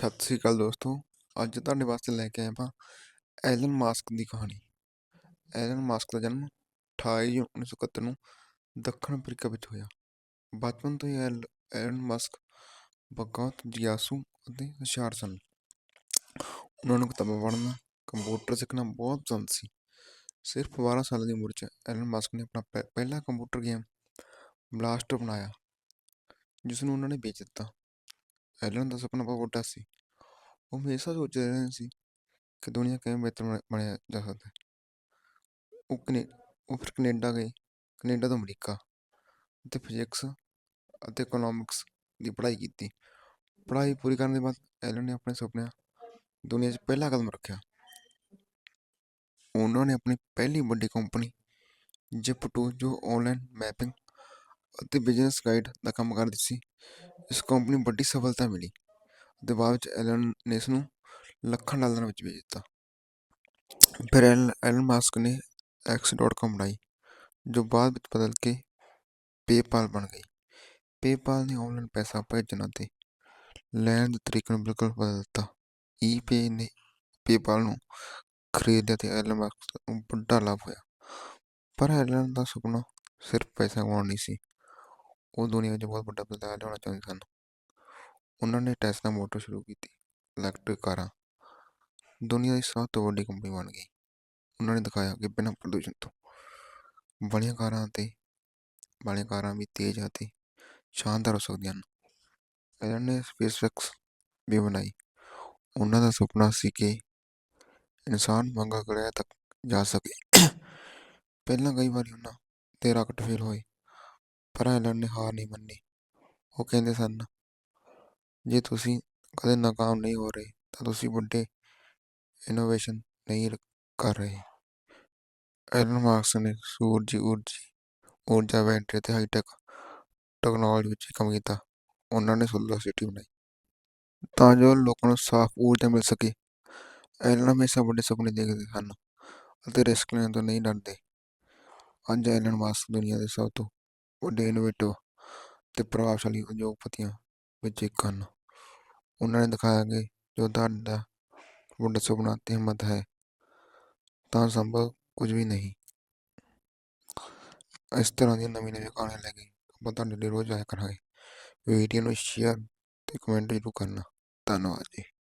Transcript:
ਸਤਿ ਸ੍ਰੀ ਅਕਾਲ ਦੋਸਤੋ। ਅੱਜ ਤੁਹਾਡੇ ਵਾਸਤੇ ਲੈ ਕੇ ਆਏ ਆਪਾਂ ਐਲਨ ਮਾਸਕ ਦੀ ਕਹਾਣੀ। ਐਲਨ ਮਾਸਕ ਦਾ ਜਨਮ 28 ਜੂਨ 1971 ਨੂੰ ਦੱਖਣ ਅਫਰੀਕਾ ਵਿੱਚ ਹੋਇਆ। ਬਚਪਨ ਤੋਂ ਹੀ ਐਲ- ਐਲਨ ਮਾਸਕ ਬਹੁਤ ਜਿਆਸੂ ਅਤੇ ਹੁਸ਼ਿਆਰ ਸਨ। ਉਹਨਾਂ ਨੂੰ ਕਿਤਾਬਾਂ ਪੜ੍ਹਨਾ, ਕੰਪਿਊਟਰ ਸਿੱਖਣਾ ਬਹੁਤ ਪਸੰਦ ਸੀ। ਸਿਰਫ 12 ਸਾਲ ਦੀ ਉਮਰ 'ਚ ਐਲਨ ਮਾਸਕ ਨੇ ਆਪਣਾ ਪਹਿ- ਪਹਿਲਾ ਕੰਪਿਊਟਰ ਗੇਮ ਬਲਾਸਟਰ ਬਣਾਇਆ ਜਿਸ ਨੂੰ ਉਹਨਾਂ ਨੇ ਵੇਚ ਦਿੱਤਾ। ਐਲਨ ਦਾ ਸੁਪਨਾ ਬਹੁਤ ਵੱਡਾ ਸੀ। ਉਹ ਹਮੇਸ਼ਾ ਸੋਚਦੇ ਰਹਿੰਦੇ ਸੀ ਕਿ ਦੁਨੀਆ ਕਿਵੇਂ ਬਿਹਤਰ ਬਣਾ- ਬਣਾਇਆ ਜਾ ਸਕਦਾ ਹੈ ਉਹ ਕਨੇ ਉਹ ਫਿਰ ਕੈਨੇਡਾ ਗਏ ਕੈਨੇਡਾ ਤੋਂ ਅਮਰੀਕਾ ਅਤੇ ਫਿਜ਼ਿਕਸ ਅਤੇ ਇਕਨੋਮਿਕਸ ਦੀ ਪੜ੍ਹਾਈ ਕੀਤੀ ਪੜ੍ਹਾਈ ਪੂਰੀ ਕਰਨ ਦੇ ਬਾਅਦ ਐਲਨ ਨੇ ਆਪਣੇ ਸੁਪਨਿਆਂ ਦੁਨੀਆ 'ਚ ਪਹਿਲਾ ਕਦਮ ਰੱਖਿਆ ਉਹਨਾਂ ਨੇ ਆਪਣੀ ਪਹਿਲੀ ਵੱਡੀ ਕੰਪਨੀ ਜਿਪ2 ਜੋ ਆਨਲਾਈਨ ਮੈਪਿੰਗ ਅਤੇ ਬਿਜ਼ਨਸ ਗਾਈਡ ਦਾ ਕੰਮ ਕਰਦੀ ਸੀ ਇਸ ਕੰਪਨੀ ਨੂੰ ਵੱਡੀ ਸਫਲਤਾ ਮਿਲੀ ਅਤੇ ਬਾਅਦ ਵਿੱਚ ਐਲਨ ਨੇ ਇਸ ਨੂੰ ਲੱਖਾਂ ਡਾਲਰਾਂ ਵਿੱਚ ਵੇਚ ਦਿੱਤਾ। ਫਿਰ ਐਲ, ਐਲਨ ਮਾਸਕ ਨੇ ਐਕਸ.com ਬਣਾਈ, ਜੋ ਬਾਅਦ ਵਿੱਚ ਬਦਲ ਕੇ ਪੇਪਾਲ ਬਣ ਗਈ। ਪੇਪਾਲ ਨੇ ਆਨਲਾਈਨ ਪੈਸਾ ਭੇਜਣ ਅਤੇ ਲੈਣ ਦੇ ਤਰੀਕੇ ਨੂੰ ਬਿਲਕੁਲ ਬਦਲ ਦਿੱਤਾ। ਈਪੇ ਨੇ ਪੇਪਾਲ ਨੂੰ ਖਰੀਦ ਲਿਆ ਤੇ ਐਲਨ ਮਾਸਕ ਨੂੰ ਵੱਡਾ ਲਾਭ ਹੋਇਆ। ਪਰ ਐਲਨ ਦਾ ਸੁਪਨਾ ਸਿਰਫ ਪੈਸਾ ਕਮਾਉਣਾ ਨਹੀਂ ਸੀ। ਉਹ ਦੁਨੀਆ ਵਿੱਚ ਬਹੁਤ ਵੱਡਾ ਬਦਲਾਅ ਲਿਆਉਣਾ ਚਾਹੁੰਦੇ ਸਨ। ਉਹਨਾਂ ਨੇ ਟੈਸਲਾ ਮੋਟਰ ਸ਼ੁਰੂ ਕੀਤੀ, ਇਲੈਕਟ੍ਰਿਕ ਕਾਰਾਂ। ਦੁਨੀਆ ਦੀ ਸਭ ਤੋਂ ਵੱਡੀ ਕੰਪਨੀ ਬਣ ਗਈ। ਉਹਨਾਂ ਨੇ ਦਿਖਾਇਆ ਕਿ ਬਿਨਾਂ ਪ੍ਰਦੂਸ਼ਣ ਤੋਂ ਬਣੀਆਂ ਕਾਰਾਂ ਅਤੇ ਵਾਲੀਆਂ ਕਾਰਾਂ ਵੀ ਤੇਜ਼ ਅਤੇ ਸ਼ਾਨਦਾਰ ਹੋ ਸਕਦੀਆਂ ਹਨ। ਇਹਨਾਂ ਨੇ ਸਪੇਸਐਕਸ ਵੀ ਬਣਾਈ। ਉਹਨਾਂ ਦਾ ਸੁਪਨਾ ਸੀ ਕਿ ਇਨਸਾਨ ਮੰਗਲ ਗ੍ਰਹਿ ਤੱਕ ਜਾ ਸਕੇ। ਪਹਿਲਾਂ ਕਈ ਵਾਰੀ ਉਹਨਾਂ ਤੇ ਰਾਕਟ ਫੇਲ ਹੋਏ, ਪਰ ਐਲਨ ਨੇ ਹਾਰ ਨਹੀਂ ਮੰਨੀ। ਉਹ ਕਹਿੰਦੇ ਸਨ ਜੇ ਤੁਸੀਂ ਕਦੇ ਨਾਕਾਮ ਨਹੀਂ ਹੋ ਰਹੇ, ਤਾਂ ਤੁਸੀਂ ਵੱਡੇ ਇਨੋਵੇਸ਼ਨ ਨਹੀਂ ਕਰ ਰਹੇ। ਐਲਨ ਮਾਰਕਸ ਨੇ ਸੂਰਜੀ, ਊਰਜੀ, ਊਰਜਾ ਬੈਟਰੀ ਅਤੇ ਹਾਈਟੈਕ ਟੈਕਨੋਲੋਜੀ ਵਿੱਚ ਕੰਮ ਕੀਤਾ। ਉਹਨਾਂ ਨੇ ਸੋਲਰ ਸਿਟੀ ਬਣਾਈ। ਤਾਂ ਜੋ ਲੋਕਾਂ ਨੂੰ ਸਾਫ਼ ਊਰਜਾ ਮਿਲ ਸਕੇ। ਐਲਨ ਹਮੇਸ਼ਾ ਵੱਡੇ ਸੁਪਨੇ ਦੇਖਦੇ ਹਨ ਅਤੇ ਰਿਸਕ ਲੈਣ ਤੋਂ ਨਹੀਂ ਡਰਦੇ। ਅੱਜ ਐਲਨ ਮਾਸਕ ਦੁਨੀਆ ਦੇ ਸਭ ਤੋਂ ਵੱਡੇ ਇਨੋਵੇਟਿਵ ਤੇ ਪ੍ਰਭਾਵਸ਼ਾਲੀ ਉਦਯੋਗਪਤੀਆਂ ਵਿੱਚ ਇੱਕ ਹਨ ਉਹਨਾਂ ਨੇ ਦਿਖਾਇਆ ਕਿ ਜੋ ਤੁਹਾਡਾ ਵੱਡਾ ਸੁਪਨਾ ਤੇ ਹਿੰਮਤ ਹੈ, ਤਾਂ ਸੰਭਵ ਕੁਝ ਵੀ ਨਹੀਂ। ਇਸ ਤਰ੍ਹਾਂ ਦੀਆਂ ਨਵੀਂ ਨਵੀਂ ਕਹਾਣੀਆਂ ਲੈ ਕੇ ਆਪਾਂ ਤੁਹਾਡੇ ਲਈ ਰੋਜ਼ ਆਇਆ ਕਰਾਂਗੇ। ਵੀਡੀਓ ਨੂੰ ਸ਼ੇਅਰ ਤੇ ਕਮੈਂਟ ਜ਼ਰੂਰ ਕਰਨਾ। ਧੰਨਵਾਦ ਜੀ।